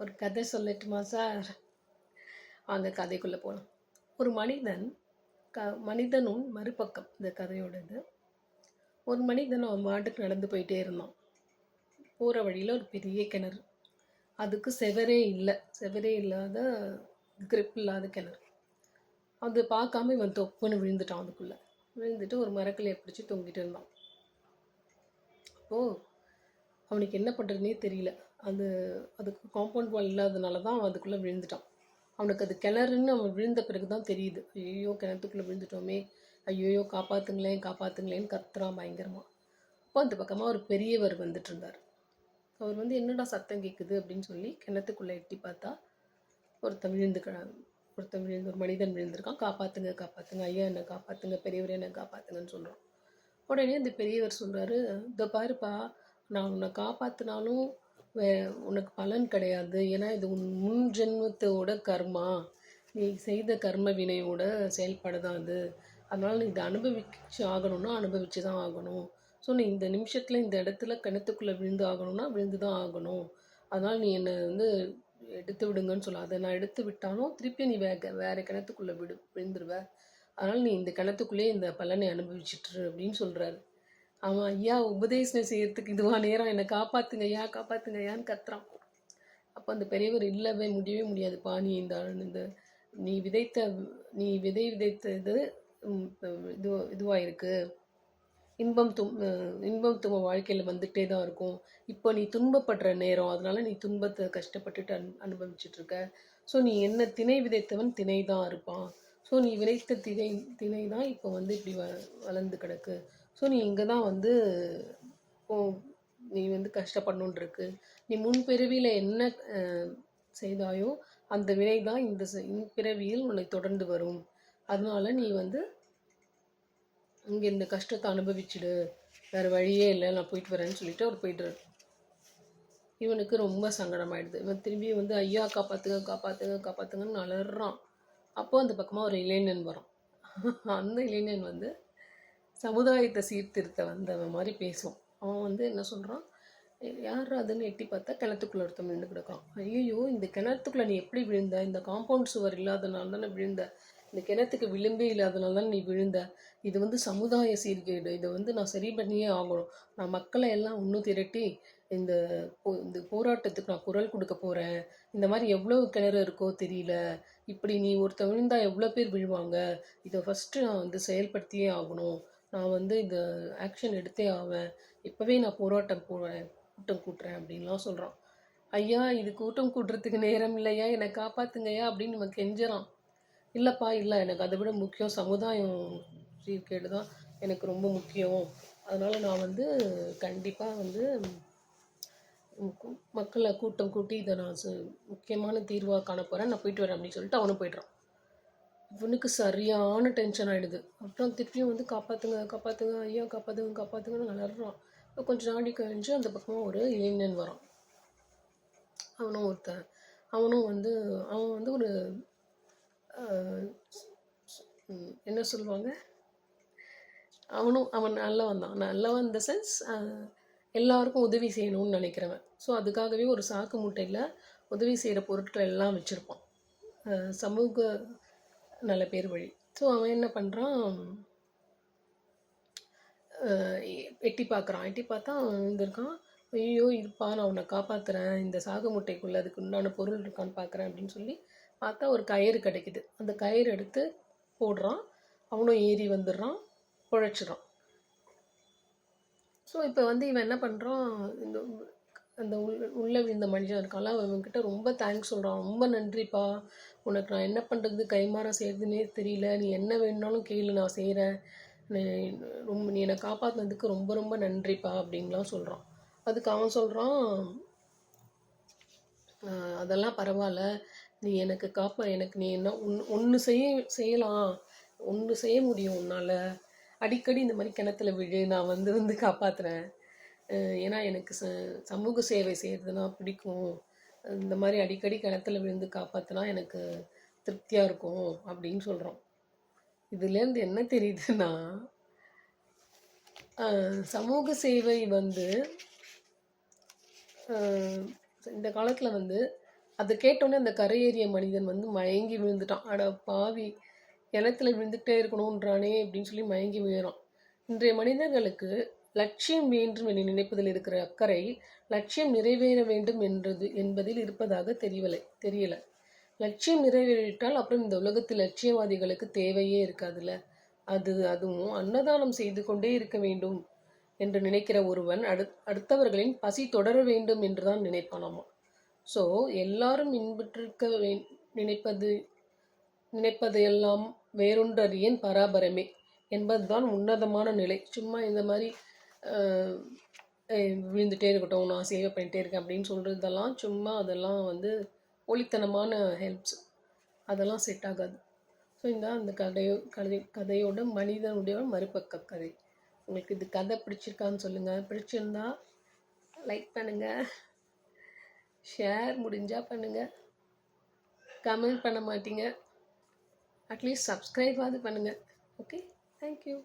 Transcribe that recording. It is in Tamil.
ஒரு கதை சொல்லட்டுமா சார்? அந்த கதைக்குள்ளே போகலாம் ஒரு மனிதன் க மனிதனும் மறுபக்கம் இந்த கதையோடது. ஒரு மனிதன் அவன் மாட்டுக்கு நடந்து போயிட்டே இருந்தான். போகிற வழியில் ஒரு பெரிய கிணறு. அதுக்கு செவரே இல்லை. செவரே இல்லாத கிரிப் இல்லாத கிணறு. அது பார்க்காம இவன் தொப்புன்னு விழுந்துட்டான் அதுக்குள்ளே. விழுந்துட்டு ஒரு மரக்கிளையை பிடிச்சி தொங்கிட்டு இருந்தான். அப்போது அவனுக்கு என்ன பண்ணுறதுனே தெரியல. அது அதுக்கு காம்பவுண்ட் வால் இல்லாதனால தான் அவன் அதுக்குள்ளே விழுந்துட்டான். அவனுக்கு அது கிணறுன்னு அவன் விழுந்த பிறகு தான் தெரியுது. ஐயோ கிணத்துக்குள்ளே விழுந்துட்டோமே. ஐயோயோ காப்பாற்றுங்களேன் காப்பாற்றுங்களேன்னு கத்துறான் பயங்கரமாக அப்போ அந்த பக்கமாக ஒரு பெரியவர் வந்துட்டு இருந்தார். அவர் வந்து என்னடா சத்தம் கேட்குது அப்படின்னு சொல்லி கிணத்துக்குள்ளே எட்டி பார்த்தா ஒருத்தன் விழுந்து ஒருத்தன் விழுந்து ஒரு மனிதன் விழுந்திருக்கான். காப்பாற்றுங்க காப்பாற்றுங்க ஐயா என்னை காப்பாற்றுங்க பெரியவர் என்னை காப்பாற்றுங்கன்னு சொல்கிறான் உடனே அந்த பெரியவர் சொல்கிறாரு இதை பாருப்பா நான் உன்னை காப்பாற்றினாலும் உனக்கு பலன் கிடையாது. ஏன்னா இது உன் முன் ஜென்மத்தோட கர்மா. நீ செய்த கர்ம வினையோட செயல்பாடு தான் அது. அதனால் நீ இதை அனுபவிச்சு ஆகணும்னா அனுபவிச்சு தான் ஆகணும். ஸோ நீ இந்த நிமிஷத்தில் இந்த இடத்துல கிணத்துக்குள்ளே விழுந்து ஆகணும்னா விழுந்து தான் ஆகணும். அதனால் நீ என்னை வந்து எடுத்து விடுங்கன்னு சொல்லாத நான் எடுத்து விட்டாலும் திருப்பி நீ வே வேறு கிணத்துக்குள்ளே விடு விழுந்துருவ. அதனால் நீ இந்த கிணத்துக்குள்ளேயே இந்த பலனை அனுபவிச்சிட்ரு அப்படின்னு சொல்கிறாரு அவன் ஐயா உபதேசம் செய்யறதுக்கு இதுவா நேரம் என்னை காப்பாத்துங்க ஐயா காப்பாத்துங்க ஐயான்னு கத்துறான். அப்போ அந்த பெரியவர் இல்லவே முடியவே முடியாதுப்பா நீ இந்த இந்த நீ விதைத்த நீ விதை விதைத்த இது உம், இது இதுவாக இன்பம் தும் இன்பம் தும்ப வாழ்க்கையில் வந்துகிட்டே தான் இருக்கும். இப்போ நீ துன்பப்படுற நேரம் அதனால நீ துன்பத்தை கஷ்டப்பட்டுட்டு அனு அனுபவிச்சுட்டு இருக்க ஸோ நீ என்ன திணை விதைத்தவன் திணை தான் இருப்பான். ஸோ நீ விதைத்த திணை திணை தான் இப்போ வந்து இப்படி வ வளர்ந்து கிடக்கு. ஸோ நீ இங்கே தான் வந்து இப்போ நீ வந்து கஷ்டப்படணுன்ருக்கு நீ முன்பிறவியில் என்ன செய்தாயோ அந்த வினை தான் இந்த செ- பிறவியில் உன்னை தொடர்ந்து வரும். அதனால நீ வந்து இங்கே இந்த கஷ்டத்தை அனுபவிச்சுடு. வேறு வழியே இல்லை நான் போயிட்டு வரேன்னு சொல்லிட்டு அவர் போயிட்டுறாரு இவனுக்கு ரொம்ப சங்கடமாயிடுது. இவன் திரும்பி வந்து ஐயா காப்பாற்றுங்க காப்பாற்றுங்க காப்பாற்றுங்கன்னு அலறான். அப்போது அந்த பக்கமாக ஒரு இளைஞன் வரான். அந்த இளைஞன் வந்து சமுதாயத்தை சீர்திருத்த வந்தவன் மாதிரி பேசுவான். அவன் வந்து என்ன சொல்கிறான் யார் அதுன்னு எட்டி பார்த்தா கிணத்துக்குள்ள ஒருத்தன் விழுந்து கிடக்கான். ஐயோ இந்த கிணத்துக்குள்ளே நீ எப்படி விழுந்த? இந்த காம்பவுண்ட் சுவர் இல்லாதனால தானே விழுந்த? இந்த கிணத்துக்கு விளிம்பே இல்லாதனால தான் நீ விழுந்த? இது வந்து சமுதாய சீர்கேடு. இதை வந்து நான் சரி பண்ணியே ஆகணும். நான் மக்களை எல்லாம் ஒன்று திரட்டி இந்த போ இந்த போராட்டத்துக்கு நான் குரல் கொடுக்க போகிறேன் இந்த மாதிரி எவ்வளோ கிணறு இருக்கோ தெரியல. இப்படி நீ ஒருத்தன் விழுந்தா எவ்வளோ பேர் விழுவாங்க? இதை ஃபஸ்ட்டு நான் வந்து செயல்படுத்தியே ஆகணும். நான் வந்து இந்த ஆக்ஷன் எடுத்தே ஆவேன். இப்போவே நான் போராட்டம் போடுறேன் கூட்டம் கூட்டுறேன் அப்படின்லாம் சொல்கிறான் ஐயா இது கூட்டம் கூட்டுறதுக்கு நேரம் இல்லையா? என்னை காப்பாத்துங்கய்யா அப்படின்னு நம்ம கெஞ்சறான். இல்லைப்பா இல்லை. எனக்கு அதை விட முக்கியம் சமுதாயம் சீர்கேடு தான் எனக்கு ரொம்ப முக்கியம். அதனால் நான் வந்து கண்டிப்பாக வந்து மக்களை கூட்டம் கூட்டி இதை நான் சு- முக்கியமான தீர்வாக காண போகிறேன் நான் போயிட்டு வரேன் அப்படின்னு சொல்லிட்டு அவனும் போயிடுறான். இவனுக்கு சரியான டென்ஷன் ஆகிடுது அப்புறம் திருப்பியும் வந்து காப்பாற்றுங்க காப்பாற்றுங்க ஐயா காப்பாற்றுங்க காப்பாற்றுங்கன்னு அலறான். இப்போ கொஞ்சம் நாடி கழிஞ்சு அந்த பக்கமாக ஒரு இளைஞன் வரான். அவனும் ஒருத்தன். அவனும் வந்து அவன் வந்து ஒரு என்ன சொல்லுவாங்க? அவனும் அவன் நல்லவன் தான். நல்லவன் இந்த சென்ஸ் எல்லாருக்கும் உதவி செய்யணும்னு நினைக்கிறவன். ஸோ அதுக்காகவே ஒரு சாக்கு மூட்டையில் உதவி செய்கிற பொருட்கள் எல்லாம் வச்சுருப்பான். சமூக நல்ல பேர் வழி. ஸோ அவன் என்ன பண்ணுறான் எட்டி பார்க்குறான். எட்டி பார்த்தா அவன் இருந்திருக்கான் ஐயோ இருப்பா நான் உன்னை காப்பாத்துறேன். இந்த சாகு முட்டைக்குள்ளே அதுக்கு உண்டான பொருள் இருக்கான்னு பார்க்குறேன் அப்படின்னு சொல்லி பார்த்தா ஒரு கயிறு கிடைக்குது. அந்த கயிறு எடுத்து போடுறான். அவனும் ஏறி வந்துடுறான். பிழைச்சிடுறான் ஸோ இப்போ வந்து இவன் என்ன பண்ணுறான் இந்த அந்த உள்ள உள்ளே விழுந்த மனுஷன் இருக்கான்ல அவன்கிட்ட ரொம்ப தேங்க்ஸ் சொல்கிறான் ரொம்ப நன்றிப்பா. உனக்கு நான் என்ன பண்ணுறது கைமாற செய்கிறதுனே தெரியல. நீ என்ன வேணுனாலும் கேளு நான் செய்கிறேன் ரொம்ப நீ என்னை காப்பாற்றினதுக்கு ரொம்ப ரொம்ப நன்றிப்பா அப்படின்லாம் சொல்கிறான் அதுக்கு அவன் சொல்கிறான் அதெல்லாம் பரவாயில்ல. நீ எனக்கு காப்பா எனக்கு நீ என்ன ஒன்று ஒன்று செய்ய செய்யலாம். ஒன்று செய்ய முடியும் உன்னால். அடிக்கடி இந்த மாதிரி கிணத்துல விழு. நான் வந்து வந்து காப்பாற்றுறேன் ஏன்னா எனக்கு ச சமூக சேவை செய்கிறதுனா பிடிக்கும். இந்த மாதிரி அடிக்கடி கிணத்துல விழுந்து காப்பாற்றினா எனக்கு திருப்தியாக இருக்கும் அப்படின்னு சொல்கிறோம் இதுலேருந்து என்ன தெரியுதுன்னா சமூக சேவை வந்து இந்த காலத்தில் வந்து அதை கேட்டோன்னே அந்த கரையேறிய மனிதன் வந்து மயங்கி விழுந்துட்டான். அட பாவி கிணத்துல விழுந்துகிட்டே இருக்கணுன்றானே அப்படின்னு சொல்லி மயங்கி விழுறான். இன்றைய மனிதர்களுக்கு லட்சியம் வேண்டும் என நினைப்பதில் இருக்கிற அக்கறை லட்சியம் நிறைவேற வேண்டும் என்றது என்பதில் இருப்பதாக தெரியவில்லை தெரியல. லட்சியம் நிறைவேறிவிட்டால் அப்புறம் இந்த உலகத்தில் லட்சியவாதிகளுக்கு தேவையே இருக்காதுல்ல? அது அதுவும் அன்னதானம் செய்து கொண்டே இருக்க வேண்டும் என்று நினைக்கிற ஒருவன் அடு அடுத்தவர்களின் பசி தொடர வேண்டும் என்று தான் நினைப்பானாமா? ஸோ எல்லாரும் இன்பற்றிருக்க வே நினைப்பது நினைப்பதையெல்லாம் வேறொன்றறியன் பராபரமே என்பதுதான் உன்னதமான நிலை. சும்மா இந்த மாதிரி விழுந்துகிட்டே விழுந்துட்டே இருக்கட்டும் நான் சேவை பண்ணிகிட்டே இருக்கேன் அப்படின்னு சொல்கிறதெல்லாம் சும்மா அதெல்லாம் வந்து ஒளித்தனமான ஹெல்ப்ஸ் அதெல்லாம் செட் ஆகாது. ஸோ இந்த அந்த கதையோ கதை கதையோட மனிதனுடைய மறுபக்க கதை. உங்களுக்கு இது கதை பிடிச்சிருக்கான்னு சொல்லுங்கள் பிடிச்சிருந்தா லைக் பண்ணுங்கள் ஷேர் முடிஞ்சால் பண்ணுங்கள் கமெண்ட் பண்ண மாட்டீங்க. அட்லீஸ்ட் சப்ஸ்கிரைபாவது பண்ணுங்கள் ஓகே தேங்க்யூ